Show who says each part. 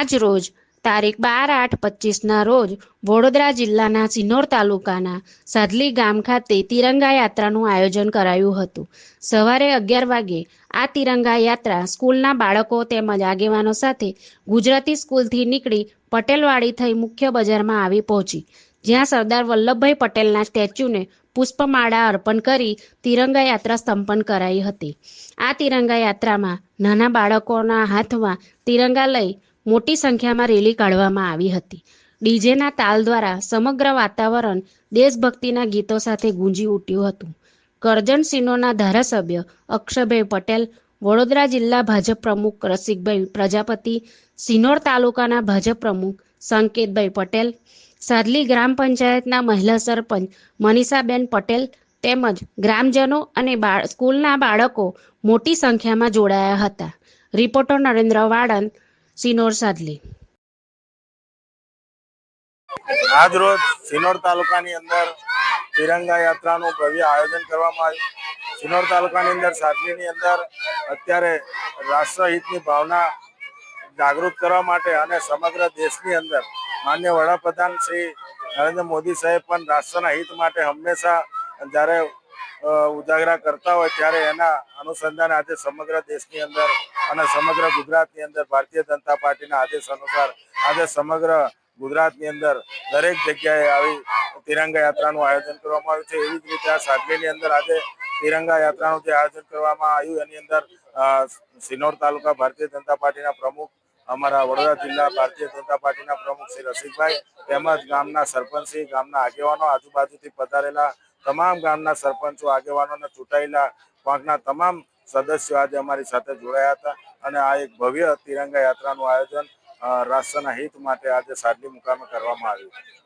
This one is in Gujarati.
Speaker 1: આજ રોજ, તારીખ બાર આઠ પચીસના રોજ, વડોદરા જિલ્લાના સિનોર તાલુકાના સાદલી ગામ ખાતે તિરંગા યાત્રાનું આયોજન કરાયું હતું. સવારે અગિયાર વાગે આ તિરંગા યાત્રા સ્કૂલના બાળકો તેમજ આગેવાનો સાથે ગુજરાતી સ્કૂલથી નીકળી પટેલવાડી થઈ મુખ્ય બજારમાં આવી પહોંચી. જ્યાં સરદાર વલ્લભભાઈ પટેલના સ્ટેચ્યુને પુષ્પમાળા અર્પણ કરી તિરંગા યાત્રા સંપન્ન કરાઈ હતી. આ તિરંગા યાત્રામાં નાના બાળકોના હાથમાં તિરંગા લઈ મોટી સંખ્યામાં રેલી કાઢવામાં આવી હતી. ડીજેના તાલ દ્વારા સમગ્ર વાતાવરણ દેશભક્તિના ગીતો સાથે ગુંજી ઉઠ્યું હતું. કરજણ સિંહોના ધારાસભ્ય અક્ષયભાઈ પટેલ, વડોદરા જિલ્લા ભાજપ પ્રમુખ રસિકભાઈ પ્રજાપતિ, સિનોર તાલુકાના ભાજપ પ્રમુખ સંકેતભાઈ પટેલ, સાદલી ગ્રામ પંચાયતના મહિલા સરપંચ મનીષાબેન પટેલ તેમજ ગ્રામજનો અને સ્કૂલના બાળકો મોટી સંખ્યામાં જોડાયા હતા. રિપોર્ટર નરેન્દ્ર વાડન સિનોર સાદલી.
Speaker 2: આજ રોજ સિનોર તાલુકાની અંદર તિરંગા યાત્રાનું ભવ્ય આયોજન કરવામાં આવ્યું. સિનોર તાલુકાની અંદર સાદલીની અંદર અત્યારે રાષ્ટ્રહિતની ભાવના જાગૃત કરવા માટે અને સમગ્ર દેશની અંદર માન્ય વડાપ્રધાન શ્રી નરેન્દ્ર મોદી સાહેબ પણ રાષ્ટ્રના હિત માટે હંમેશા જ્યારે ઉજાગરા કરતા હોય ત્યારે એના અનુસંધાન આજે સમગ્ર દેશની અંદર અને સમગ્ર ગુજરાતની અંદર ભારતીય જનતા પાર્ટીના આદેશ અનુસાર આજે સમગ્ર ગુજરાતની અંદર દરેક જગ્યાએ આવી તિરંગા યાત્રાનું આયોજન કરવામાં આવ્યું છે. એવી જ રીતે આ સાદલીની અંદર આજે તિરંગા યાત્રાનું જે આયોજન કરવામાં આવ્યું, એની અંદર સિનોર તાલુકા ભારતીય જનતા પાર્ટીના પ્રમુખ, અમારા વડોદરા જિલ્લા ભારતીય જનતા પાર્ટીના પ્રમુખ શ્રી રસિકભાઈ તેમજ ગામના સરપંચશ્રી ગામના આગેવાનો આજુબાજુથી પધારેલા તમામ ગામના સરપંચો આગેવાનો અને ચૂંટાયેલા પાંખના તમામ સદસ્યો આજે અમારી સાથે જોડાયા હતા અને આ એક ભવ્ય તિરંગા યાત્રાનું આયોજન રાષ્ટ્રના હિત માટે આજે સાદલી મુકામે કરવામાં આવ્યું.